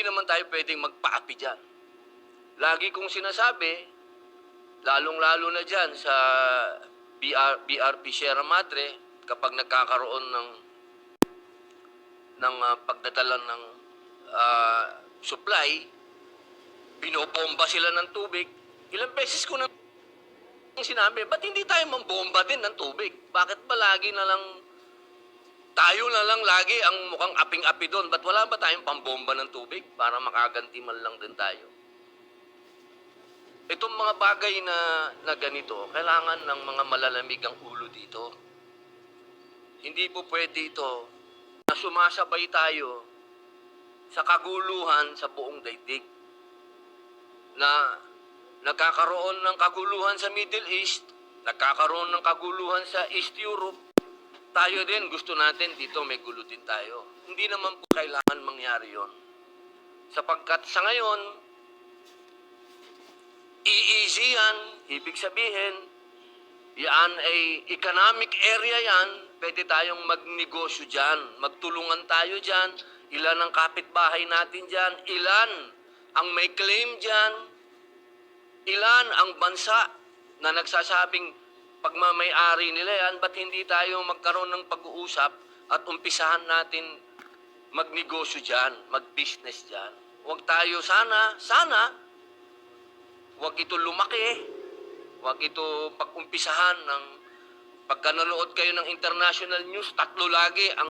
hindi naman tayo pwedeng magpaapi dyan. Lagi kong sinasabi, lalong-lalo na dyan sa BR, BRP Sierra Madre, kapag nagkakaroon ng ng ah, pagdadala ng ah, supply, binobomba sila ng tubig. Ilang beses ko na sinabi, ba't hindi tayo mambomba din ng tubig? Bakit ba lagi na lang tayo na lang lagi ang mukhang aping-api doon? Ba't wala ba tayong pambomba ng tubig para makaganti man lang din tayo? Itong mga bagay na, na ganito, kailangan ng mga malalamig ang ulo dito. Hindi po pwede ito na sumasabay tayo sa kaguluhan sa buong daigdig. Na nagkakaroon ng kaguluhan sa Middle East, nagkakaroon ng kaguluhan sa East Europe, tayo din gusto natin dito may gulo din tayo. Hindi naman po kailangan mangyari yon. Sapagkat sa ngayon, i-easy yan, ibig sabihin, yan ay economic area yan, pwede tayong magnegosyo dyan, magtulungan tayo dyan, ilan ang kapitbahay natin dyan, ilan ang may claim dyan, ilan ang bansa na nagsasabing pagmamayari nila yan, ba't hindi tayo magkaroon ng pag-uusap at umpisahan natin magnegosyo dyan, mag-business dyan. Huwag tayo sana, sana, huwag ito lumaki, huwag ito pag-umpisahan ng pagka kayo ng international news, tatlo lagi ang